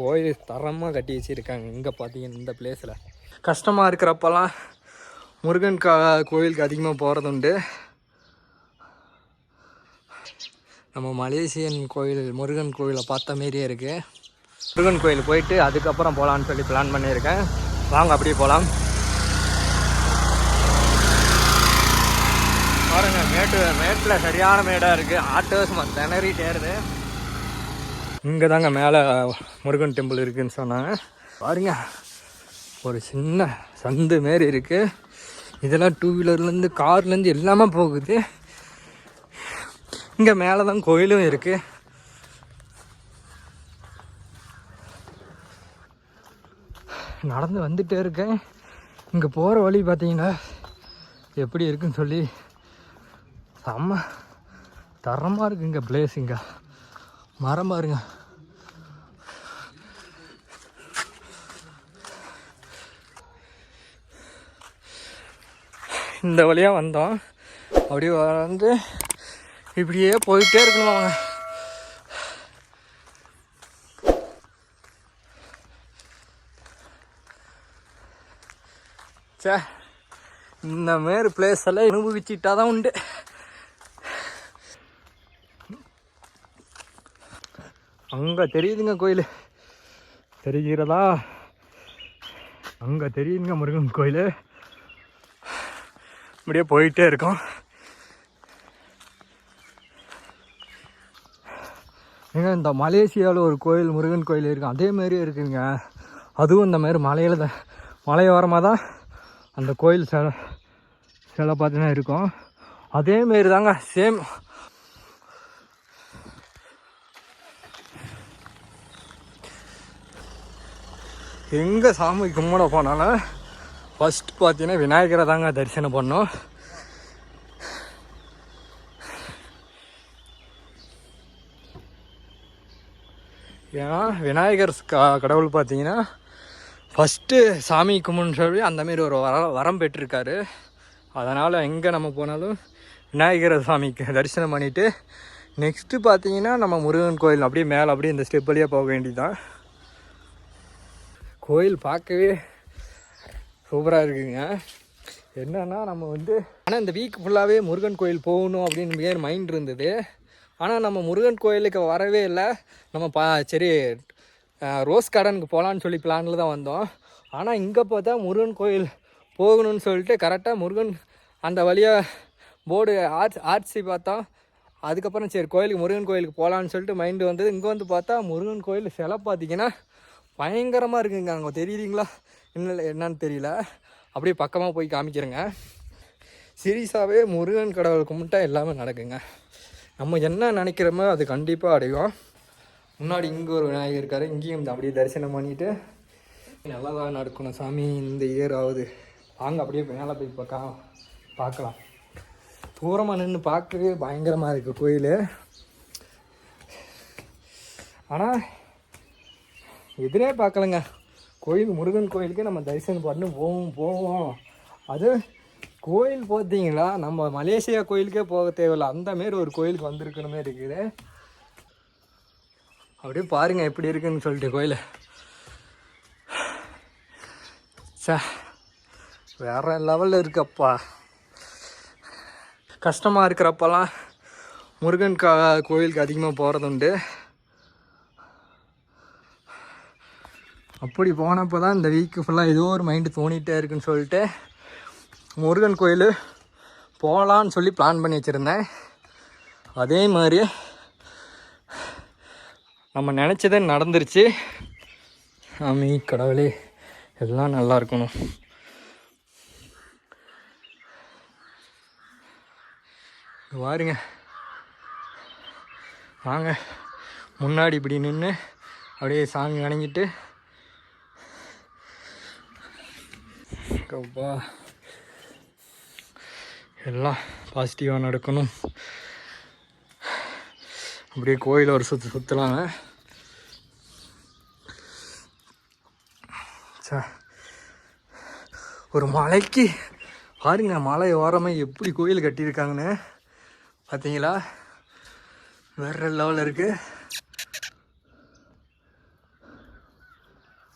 கோயில் தரமாக கட்டி வச்சுருக்காங்க. இங்கே பார்த்தீங்கன்னா இந்த பிளேஸில் கஷ்டமாக இருக்கிறப்பெல்லாம் முருகன் கா கோயிலுக்கு அதிகமாக போகிறது உண்டு. நம்ம மலேசியன் கோயில் முருகன் கோயிலை பார்த்த மாரியே இருக்குது முருகன் கோயில் போயிட்டு அதுக்கப்புறம் போகலான்னு சொல்லி பிளான் பண்ணியிருக்கேன். வாங்க அப்படியே போகலாம் பாருங்க மேட்டு மேட்டில் சரியான மேடாக இருக்குது ஆட்டோஸ் திணறிட்டே ஏறுது இங்கே தாங்க மேலே முருகன் டெம்பிள் இருக்குதுன்னு சொன்னாங்க. பாருங்க ஒரு சின்ன சந்து மாரி இருக்குது இதெல்லாம் டூ வீலர்லேருந்து கார்லேருந்து எல்லாமே போகுது. இங்கே மேலே தான் கோயிலும் இருக்குது நடந்து வந்துகிட்டே இருக்கேன். இங்கே போகிற வழி பார்த்தீங்கன்னா எப்படி இருக்குன்னு சொல்லி செம்ம தரமாக இருக்குது இங்கே பிளேஸ் இங்கே. மரம் பாருங்கள் இந்த வழியாக வந்தோம். அப்படியே வந்து இப்படியே போயிட்டே இருக்கணும் அவங்க. சே இந்த மாரி பிளேஸ் எல்லாம் அனுபவிச்சுட்டா தான் உண்டு. அங்கே தெரியுதுங்க கோயில். தெரிகிறதா? அங்கே தெரியுதுங்க முருகன் கோயில். இப்படியே போயிட்டே இருக்கோம். ஏங்க இந்த மலேசியாவில் ஒரு கோயில் முருகன் கோயில் இருக்கும் அதே மாதிரியே இருக்குதுங்க அதுவும் இந்த மாதிரி மலையில் தான் மலையோரமாக தான் அந்த கோயில் சில சில பார்த்தீங்கன்னா இருக்கும். அதே மாரி தாங்க சேம் எங்கே சாமி கும்பிட போனாலும் ஃபஸ்ட் பார்த்தீங்கன்னா விநாயகரை தாங்க தரிசனம் பண்ணோம். ஏன்னா விநாயகர் க- கடவுள் பார்த்தீங்கன்னா ஃபஸ்ட்டு சாமி கும்பிடுன்னு சொல்லி அந்தமாரி ஒரு வர வரம் பெற்றிருக்காரு. அதனால் எங்கே நம்ம போனாலும் விநாயகர் சாமிக்கு தரிசனம் பண்ணிவிட்டு நெக்ஸ்ட்டு பார்த்தீங்கன்னா நம்ம முருகன் கோயில் அப்படியே மேலே அப்படியே இந்த ஸ்டெப் வழியாக போக வேண்டியதுதான். கோயில் பார்க்கவே சூப்பராக இருக்குங்க. என்னன்னா நம்ம வந்து ஆனால் இந்த வீக் ஃபுல்லாகவே முருகன் கோயில் போகணும் அப்படின்னு பேர் மைண்ட் இருந்தது? ஆனால் நம்ம முருகன் கோயிலுக்கு வரவே இல்லை. நம்ம பா சரி ரோஸ் கார்டனுக்கு போகலான்னு சொல்லி பிளானில் தான் வந்தோம். ஆனால் இங்கே பார்த்தா முருகன் கோயில் போகணும்னு சொல்லிட்டு கரெக்டாக முருகன் அந்த வழியாக போர்டு ஆர்ச் ஆர்ச்சி பார்த்தோம் அதுக்கப்புறம் சரி கோயிலுக்கு முருகன் கோயிலுக்கு போகலான்னு சொல்லிட்டு மைண்டு வந்தது. இங்கே வந்து பார்த்தா முருகன் கோயில் சிலை பார்த்தீங்கன்னா பயங்கரமாக இருக்குங்க. அங்கே தெரியுதுங்களா? என்ன என்னன்னு தெரியல. அப்படியே பக்கமாக போய் காமிக்கிறேங்க. சீரியஸாகவே முருகன் கடவுள் கும்பிட்டா எல்லாமே நடக்குங்க. நம்ம என்ன நினைக்கிறோமோ அது கண்டிப்பாக அடையும். முன்னாடி இங்கே ஒரு விநாயகர் இருக்கார். இங்கேயும் அப்படியே தரிசனம் பண்ணிட்டு நல்லதாக நடக்கணும் சாமி இந்த இயர் ஆகுது. வாங்க அப்படியே மேலே போய் பார்க்க பார்க்கலாம். தூரமாக நின்று பார்க்கவே பயங்கரமாக இருக்குது கோயில். ஆனால் எதிரே பார்க்கலங்க. கோயில் முருகன் கோயிலுக்கு நம்ம தரிசனம் பண்ணி போவோம் போவோம். அது கோயில் பார்த்தீங்களா நம்ம மலேசியா கோயிலுக்கே போக தேவையில்ல. அந்த மாரி ஒரு கோயிலுக்கு வந்திருக்கணுமே இருக்குது. அப்படியே பாருங்கள் எப்படி இருக்குன்னு சொல்லிட்டு கோயில். சே வேறு லெவலில் இருக்கப்பா. கஷ்டமாக இருக்கிறப்பெல்லாம் முருகன் கா கோயிலுக்கு அதிகமாக போகிறது உண்டு அப்படி போனப்போ தான் இந்த வீக்கு ஃபுல்லாக ஏதோ ஒரு மைண்டு தோணிகிட்டே இருக்குன்னு சொல்லிட்டு முருகன் கோயில் போகலான்னு சொல்லி பிளான் பண்ணி வச்சுருந்தேன். அதே மாதிரி நம்ம நினச்சதே நடந்துருச்சு. ஆமி கடவுளே எல்லாம் நல்லா இருக்கணும். பாருங்க. வாங்க. முன்னாடி இப்படி நின்று அப்படியே சாமி வணங்கிட்டு கப்பா எல்லாம் பாசிட்டிவாக நடக்கணும். அப்படியே கோயிலை ஒரு சுற்று சுற்றலாங்க சே ஒரு மலைக்கு பாருங்க மலை ஓரமாக எப்படி கோயில் கட்டியிருக்காங்கன்னு. பார்த்தீங்களா வேற லெவலில் இருக்குது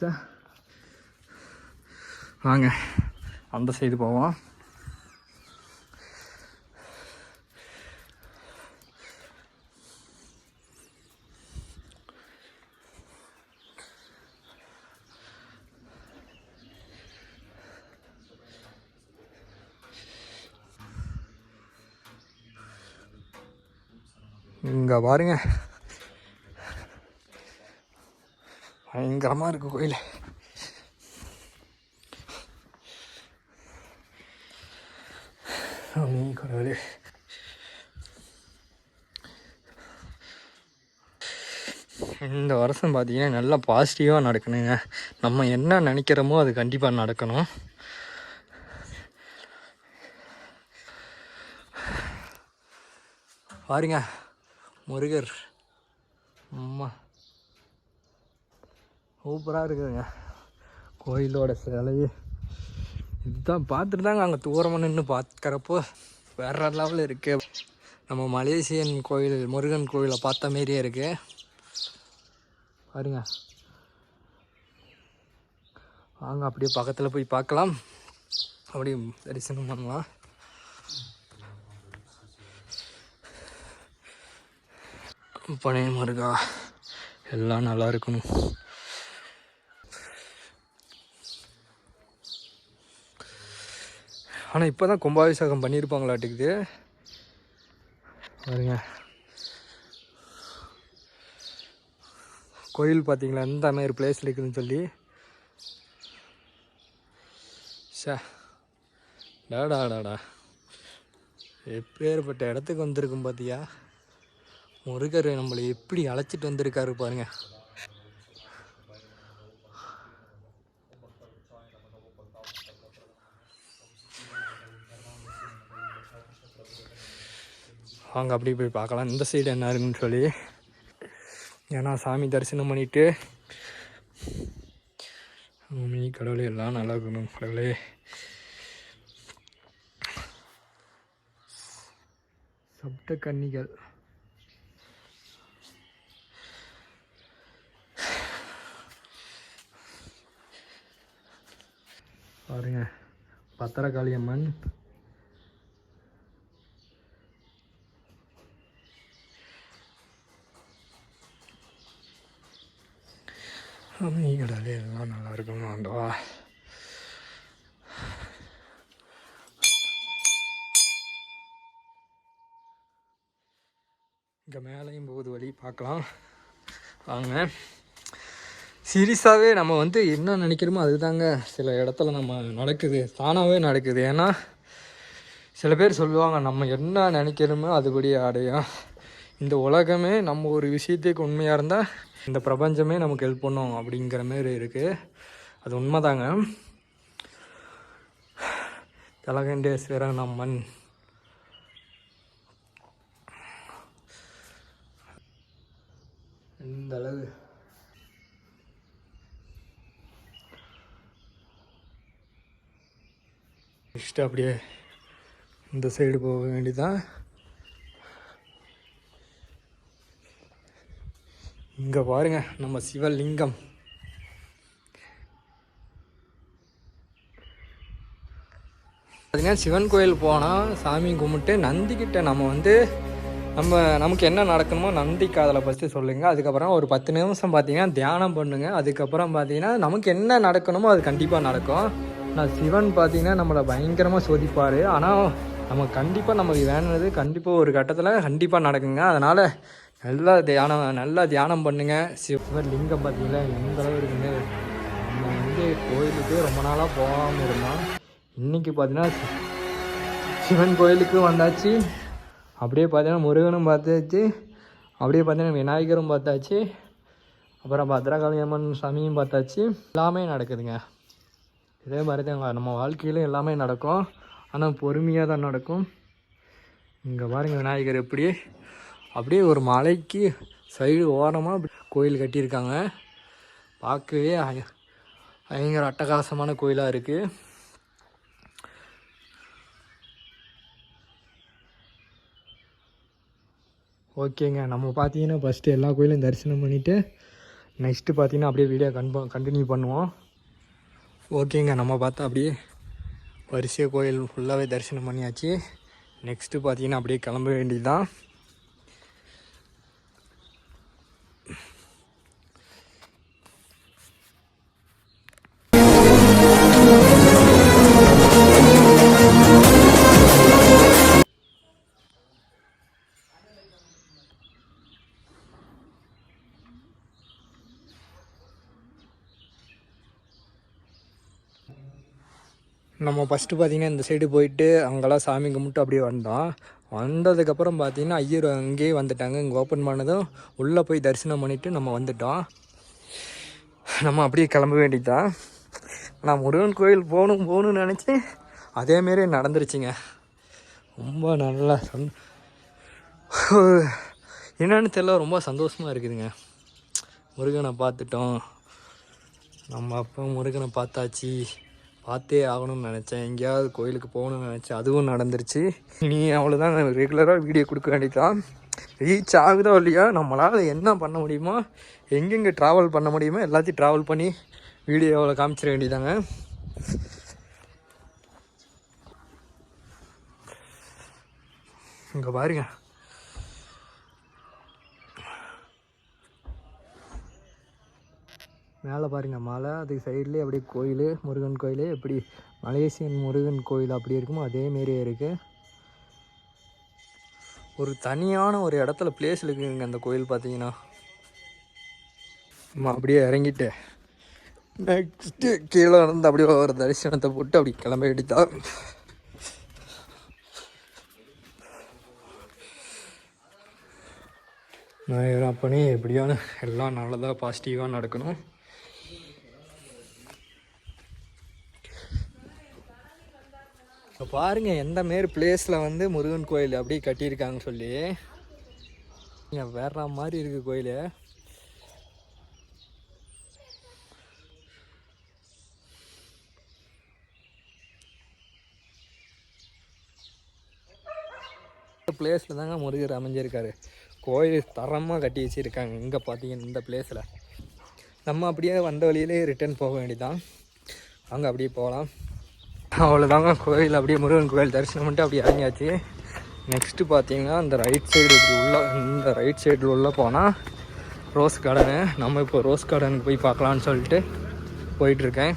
சார் வாங்க அந்த சைடு போவோம். இங்கே பாருங்க. பயங்கரமாக இருக்குது கோயில். சாமி இந்த வருஷம் பார்த்தீங்கன்னா நல்லா பாசிட்டிவாக நடக்கணுங்க. நம்ம என்ன நினைக்கிறோமோ அது கண்டிப்பாக நடக்கணும். பாருங்க முருகர். அம்மா. சூப்பராக இருக்குதுங்க. கோயிலோட சிலையே இதுதான் பார்த்துட்டு தாங்க அங்கே தூரமாக நின்று பார்க்குறப்போ வேற லெவலில் இருக்குது நம்ம மலேசியன் கோயில் முருகன் கோயிலை பார்த்த மாரியே இருக்கு. பாருங்க. வாங்க அப்படியே பக்கத்தில் போய் பார்க்கலாம். அப்படியே தரிசனம் பண்ணலாம். பழைய முருகா எல்லாம் நல்லா இருக்கணும். ஆனால் இப்போ தான் கும்பாபிஷேகம் பண்ணியிருப்பாங்களாட்டுக்குது பாருங்க. கோயில் பார்த்தீங்களா எந்த மாதிரி பிளேஸில் இருக்குதுன்னு சொல்லி. சே டாடா டாடா. எப்பேற்பட்ட இடத்துக்கு வந்திருக்கும் பார்த்தியா முருகர் நம்மளை எப்படி அழைச்சிட்டு வந்திருக்காரு பாருங்கள் வாங்க அப்படி போய் பார்க்கலாம். இந்த சைடு என்ன இருக்குன்னு சொல்லி. ஏன்னா சாமி தரிசனம் பண்ணிட்டு சாமி கடவுளே எல்லாம் நல்லா இருக்கணும் கடவுளே. சப்த கன்னிகள். பாருங்க பத்திரகாளி அம்மன். சாமி கடலே எல்லாம் நல்லா இருக்கணும் ஆண்டவா இங்கே மேலேயும் போகுது வழி பார்க்கலாம். வாங்க. சீரியஸாகவே நம்ம வந்து என்ன நினைக்கிறோமோ அதுதாங்க. சில இடத்துல நம்ம நடக்குது தானாகவே நடக்குது. ஏன்னா சில பேர் சொல்லுவாங்க நம்ம என்ன நினைக்கிறோமோ அதுபடி அடையும் இந்த உலகமே நம்ம ஒரு விஷயத்துக்கு உண்மையாக இருந்தால் இந்த பிரபஞ்சமே நமக்கு ஹெல்ப் பண்ணும் அப்படிங்கிற மாரி இருக்குது அது உண்மைதாங்க. தலகண்டேஸ்வரன் அம்மன் இந்த அளவு. நெக்ஸ்ட் அப்படியே இந்த சைடு போக வேண்டியதான் இங்கே பாருங்க நம்ம சிவலிங்கம். பார்த்தீங்கன்னா சிவன் கோயில் போனால் சாமி கும்பிட்டு நந்திக்கிட்ட நம்ம வந்து நம்ம நமக்கு என்ன நடக்கணுமோ நந்தி காதலை ஃபஸ்ட்டு சொல்லுங்கள் அதுக்கப்புறம் ஒரு பத்து நிமிஷம் பார்த்தீங்கன்னா தியானம் பண்ணுங்க. அதுக்கப்புறம் பார்த்தீங்கன்னா நமக்கு என்ன நடக்கணுமோ அது கண்டிப்பாக நடக்கும். நான் சிவன் பார்த்தீங்கன்னா நம்மளை பயங்கரமாக சோதிப்பார். ஆனால் நம்ம கண்டிப்பாக நமக்கு வேணுனது கண்டிப்பாக ஒரு கட்டத்தில் கண்டிப்பாக நடக்குங்க. அதனால் நல்லா தியானம் நல்லா தியானம் பண்ணுங்க. சிவன் லிங்கம் பார்த்தீங்களா? எந்த அளவு இருக்குங்க? நம்ம வந்து கோயிலுக்கு ரொம்ப நாளாக போகாமல் இருந்தோம். இன்றைக்கி பார்த்தீங்கன்னா சிவன் கோயிலுக்கு வந்தாச்சு. அப்படியே பார்த்தீங்கன்னா முருகனும் பார்த்தாச்சு. அப்படியே பார்த்தீங்கன்னா விநாயகரும் பார்த்தாச்சு. அப்புறம் பத்ரகாளி அம்மன் சாமியும் பார்த்தாச்சு. எல்லாமே நடக்குதுங்க. இதே மாதிரி தான் நம்ம வாழ்க்கையிலும் எல்லாமே நடக்கும். ஆனால் பொறுமையாக தான் நடக்கும். இங்கே பாருங்கள் விநாயகர் எப்படி அப்படியே ஒரு மலைக்கு சைடு ஓரமாக கோயில் கட்டியிருக்காங்க. பார்க்கவே பயங்கர அட்டகாசமான கோயிலாக இருக்குது ஓகேங்க நம்ம பார்த்தீங்கன்னா ஃபஸ்ட்டு எல்லா கோயிலும் தரிசனம் பண்ணிவிட்டு நெக்ஸ்ட்டு பார்த்தீங்கன்னா அப்படியே வீடியோ கன்ப கண்டினியூ பண்ணுவோம். ஓகேங்க நம்ம பார்த்தா அப்படியே வரிசை கோயில் ஃபுல்லாகவே தரிசனம் பண்ணியாச்சு. நெக்ஸ்ட்டு பார்த்தீங்கன்னா அப்படியே கிளம்ப வேண்டியது தான் நம்ம ஃபஸ்ட்டு பார்த்திங்கன்னா இந்த சைடு போயிட்டு அங்கெல்லாம் சாமி கும்பிட்டு அப்படியே வந்தோம். வந்ததுக்கப்புறம் பார்த்திங்கன்னா ஐயர் அங்கேயே வந்துட்டாங்க. இங்கே ஓப்பன் பண்ணதும் உள்ளே போய் தரிசனம் பண்ணிவிட்டு நம்ம வந்துட்டோம். நம்ம அப்படியே கிளம்ப வேண்டியதுதான் நான் முருகன் கோயில் போகணும் போகணும்னு நினச்சி அதேமாரி நடந்துருச்சுங்க. ரொம்ப நல்லா சந் என்னன்னு தெரியல ரொம்ப சந்தோஷமாக இருக்குதுங்க. முருகனை பார்த்துட்டோம். நம்ம அப்பா முருகனை பார்த்தாச்சு. பார்த்தே ஆகணும்னு நினச்சேன். எங்கேயாவது கோயிலுக்கு போகணும்னு நினச்சேன். அதுவும் நடந்துருச்சு. நீ அவ்வளோதான் ரெகுலராக வீடியோ கொடுக்க வேண்டியதான் ரீச் ஆகுதோ இல்லையா நம்மளால் என்ன பண்ண முடியுமோ எங்கெங்கே ட்ராவல் பண்ண முடியுமோ எல்லாத்தையும் ட்ராவல் பண்ணி வீடியோவில் காமிச்சிட வேண்டியதாங்க இங்கே பாருங்க. மேலே பாருங்கள் மலை அதுக்கு சைட்லேயே அப்படியே கோயில் முருகன் கோயில். எப்படி மலேசியன் முருகன் கோயில் அப்படி இருக்குமோ அதேமாரியே இருக்குது ஒரு தனியான ஒரு இடத்துல பிளேஸ் இருக்குங்க அந்த கோயில் பார்த்தீங்கன்னா. நம்ம அப்படியே இறங்கிட்டு நெக்ஸ்ட்டு கீழே இருந்து அப்படியே ஒரு தரிசனத்தை போட்டு அப்படி கிளம்ப வேண்டியதா நான் பண்ணி எப்படியான எல்லாம் நல்லதாக பாசிட்டிவாக நடக்கணும். இப்போ பாருங்க எந்த மாரி பிளேஸில் வந்து முருகன் கோயில் அப்படியே கட்டியிருக்காங்கன்னு சொல்லி. இங்கே வேற மாதிரி இருக்குது கோயில். பிளேஸில் தாங்க முருகர் அமைஞ்சிருக்காரு. கோயில் தரமாக கட்டி வச்சுருக்காங்க. இங்கே பார்த்தீங்கன்னா இந்த பிளேஸில் நம்ம அப்படியே வந்த வழியிலே ரிட்டர்ன் போக வேண்டியதான் அங்கே அப்படியே போகலாம். அவ்வளோதாங்க கோயில் அப்படியே முருகன் கோயில் தரிசனம் பண்ணிட்டு அப்படியே இறங்கியாச்சு. நெக்ஸ்ட்டு பார்த்தீங்கன்னா அந்த ரைட் சைடு இப்படி உள்ள இந்த ரைட் சைடில் உள்ளே போனால் ரோஸ் கார்டனு நம்ம இப்போ ரோஸ் கார்டனுக்கு போய் பார்க்கலான்னு சொல்லிட்டு போயிட்டுருக்கேன்